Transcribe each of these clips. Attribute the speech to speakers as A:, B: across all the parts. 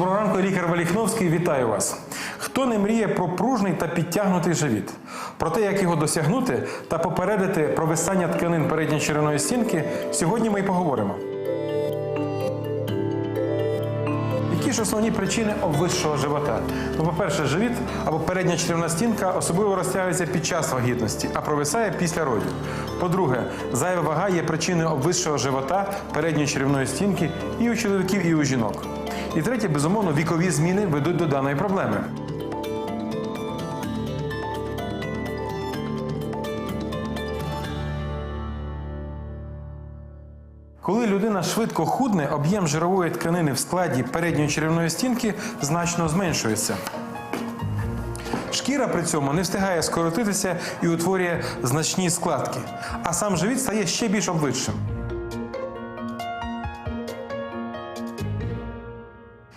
A: Доброго ранку, лікар Валіхновський. Вітаю вас. Хто не мріє про пружний та підтягнутий живіт? Про те, як його досягнути та попередити провисання тканин передньої черевної стінки, сьогодні ми й поговоримо. Які ж основні причини обвисшого живота? Ну, по-перше, живіт або передня черевна стінка особливо розтягується під час вагітності, а провисає після родів. По-друге, зайва вага є причиною обвисшого живота передньої черевної стінки і у чоловіків, і у жінок. І третє, безумовно, вікові зміни ведуть до даної проблеми. Коли людина швидко худне, об'єм жирової тканини в складі передньої черевної стінки значно зменшується. Шкіра при цьому не встигає скоротитися і утворює значні складки, а сам живіт стає ще більш обвисшим.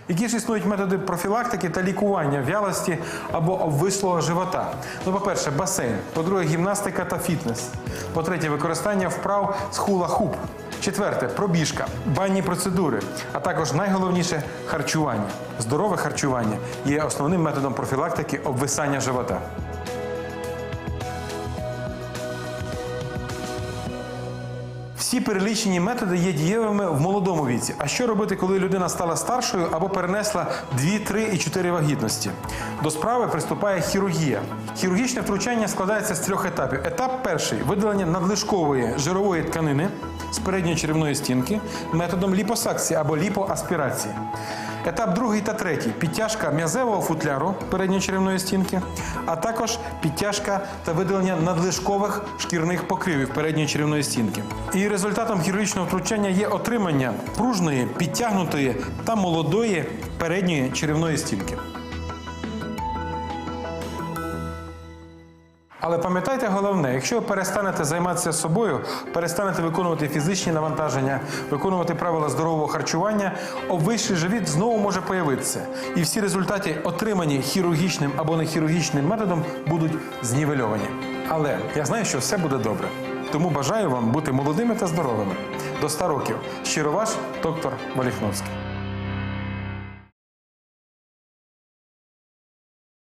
A: Які ж існують методи профілактики та лікування вялості або обвислого живота? Ну, по-перше, басейн, по-друге, гімнастика та фітнес. По-третє, використання вправ з хула-хуп. Четверте пробіжка, банні процедури, а також найголовніше харчування. Здорове харчування є основним методом профілактики обвисання живота. Всі перелічені методи є дієвими в молодому віці. А що робити, коли людина стала старшою або перенесла 2, 3 і 4 вагітності? До справи приступає хірургія. Хірургічне втручання складається з трьох етапів. Етап перший видалення надлишкової жирової тканини з передньої черевної стінки методом ліпосакції або ліпоаспірації. Етап другий та третій підтяжка м'язевого футляру передньої черевної стінки, а також підтяжка та видалення надлишкових шкірних покривів передньої черевної стінки. І результатом хірургічного втручання є отримання пружної, підтягнутої та молодої передньої черевної стінки. Але пам'ятайте головне, якщо ви перестанете займатися собою, перестанете виконувати фізичні навантаження, виконувати правила здорового харчування, обвищий живіт знову може появитися. І всі результати, отримані хірургічним або нехірургічним методом, будуть знівельовані. Але я знаю, що все буде добре. Тому бажаю вам бути молодими та здоровими. До 100 років. Щиро ваш доктор Валіхновський.